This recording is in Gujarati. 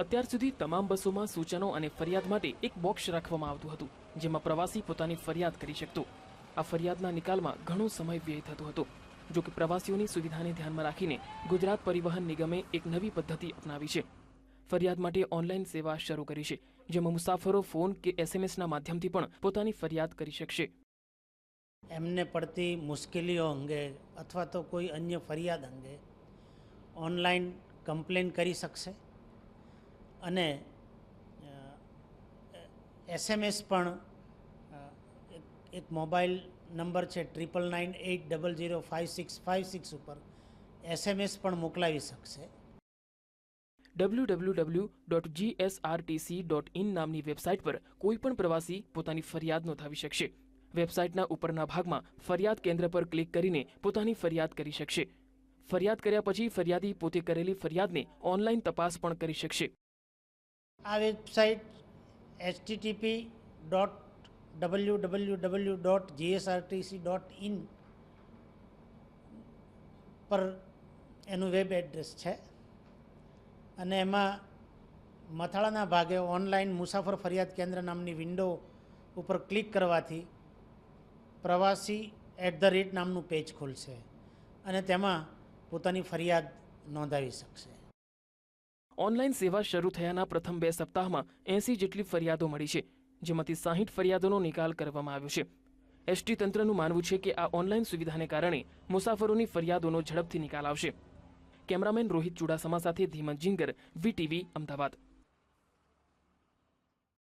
અત્યાર સુધી તમામ બસોમાં સૂચનો અને ફરિયાદ માટે એક બોક્સ રાખવામાં આવતું હતું, જેમાં પ્રવાસી પોતાની ફરિયાદ કરી શકતો. આ ફરિયાદના નિકાલમાં ઘણો સમય વ્યય થતો હતો. જો કે પ્રવાસીઓની સુવિધાને ધ્યાનમાં રાખીને ગુજરાત પરિવહન નિગમે એક નવી પદ્ધતિ અપનાવી છે. ફરિયાદ માટે ઓનલાઈન સેવા શરૂ કરી છે, જેમાં મુસાફરો ફોન કે એસએમએસના માધ્યમથી પણ પોતાની ફરિયાદ કરી શકશે. એમને પડતી મુશ્કેલીઓ અંગે અથવા તો કોઈ અન્ય ફરિયાદ અંગે ઓનલાઈન કમ્પ્લેન કરી શકશે? અને એસએમએસ પણ એક- મોબાઈલ નંબર છે triple nine eight double zero five six five six ઉપર એસએમએસ પણ મોકલાવી શકશે. W W W dot GSRTC dot in નામની વેબસાઇટ પર કોઈપણ પ્રવાસી પોતાની ફરિયાદ નોંધાવી શકશે. વેબસાઇટના ઉપરના ભાગમાં ફરિયાદ કેન્દ્ર પર ક્લિક કરીને પોતાની ફરિયાદ કરી શકશે. ફરિયાદ કર્યા પછી ફરિયાદી પોતે કરેલી ફરિયાદને ઓનલાઈન તપાસ પણ કરી શકશે. આ website HTTP dot W W W dot GSRTC dot in પર એનું વેબ એડ્રેસ છે. અને એમાં મથાળાના ભાગે ઓનલાઈન મુસાફર ફરિયાદ કેન્દ્ર નામની વિન્ડો ઉપર ક્લિક કરવાથી પ્રવાસી એટ ધ રેટ નામનું પેજ ખુલશે અને તેમાં પોતાની ફરિયાદ નોંધાવી શકશે. ઓનલાઈન સેવા શરૂ થયાના પ્રથમ બે સપ્તાહમાં એંસી જેટલી ફરિયાદો મળી છે, જેમાંથી સાહીઠ ફરિયાદોનો નિકાલ કરવામાં આવ્યો છે. એસટી તંત્રનું માનવું છે કે આ ઓનલાઈન સુવિધાને કારણે મુસાફરોની ફરિયાદોનો ઝડપથી નિકાલ આવશે. કેમેરામેન રોહિત ચુડાસમા સાથે ધીમન જિંગર, વીટીવી, અમદાવાદ.